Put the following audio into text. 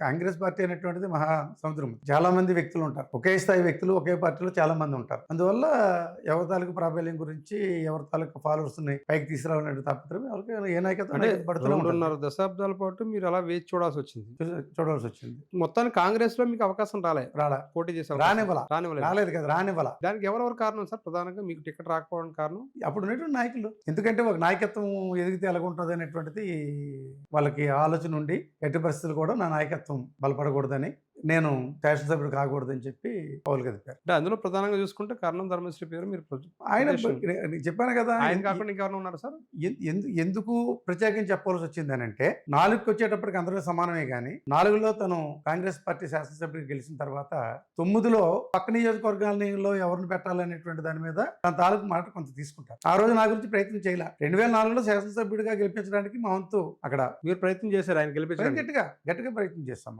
Congress party అనేటువంటిది మహా సముద్రం చాలా మంది వ్యక్తులు ఉంటారు. ఒకే స్థాయి వ్యక్తులు ఒకే పార్టీలో చాలా మంది ఉంటారు. అందువల్ల ఎవరి తాలూకు ప్రాబల్యం గురించి ఎవరి తాలూకు ఫాలోవర్స్ని పైకి తీసుకురావాలనే తప్పత్రం ఎవరికి ఏ నాయకత్వం దశాబ్దాల పాటు మీరు అలా వేచి చూడాల్సి వచ్చింది. చూ- చూడవలసి వచ్చింది. మొత్తానికి కాంగ్రెస్లో మీకు అవకాశం రాలే. రాలా. పోటీ చేసే. రానివ్వాల. రానివ్వలేదు. రాలేదు కదా రానివ్వాల. దానికి ఎవరెవరు కారణం సార్? ప్రధానంగా మీకు టికెట్ రాకపోవడం కారణం? అప్పుడు ఉన్నటువంటి నాయకులు. ఎందుకంటే ఒక నాయకత్వం ఎదిగితే ఎలాగుంటుంది అనేటువంటిది వాళ్ళకి ఆలోచన ఉండి ఎట్టి పరిస్థితులు కూడా నా నాయకత్వం బలపడకూడదని నేను శాసనసభ్యుడు కాకూడదని చెప్పి పౌలు కదిపారు అంటే అందులో ప్రధానంగా చూసుకుంటే కర్ణం ధర్మశ్రీ పేరు మీరు ఆయన చెప్పాను కదా ఆయన కాకుండా ఇంకెవరైనా ఉన్నారు సార్? ఎందుకు ప్రత్యేకించి చెప్పవలసి వచ్చింది అని అంటే నాలుగుకి వచ్చేటప్పటికి అందరూ సమానమే కానీ నాలుగులో తను కాంగ్రెస్ పార్టీ శాసనసభ్యుడికి గెలిచిన తర్వాత తొమ్మిదిలో పక్క నియోజకవర్గాలలో ఎవరిని పెట్టాలనేటువంటి దాని మీద తన తాలూకు మాట కొంత తీసుకుంటారు. ఆ రోజు నా గురించి ప్రయత్నం చేయలే. రెండు వేల నాలుగులో శాసనసభ్యుడిగా గెలిపించడానికి మా వంతు అక్కడ మీరు ప్రయత్నం చేశారు ఆయన గెలిపించడానికి. గట్టిగా గట్టిగా ప్రయత్నం చేస్తాము.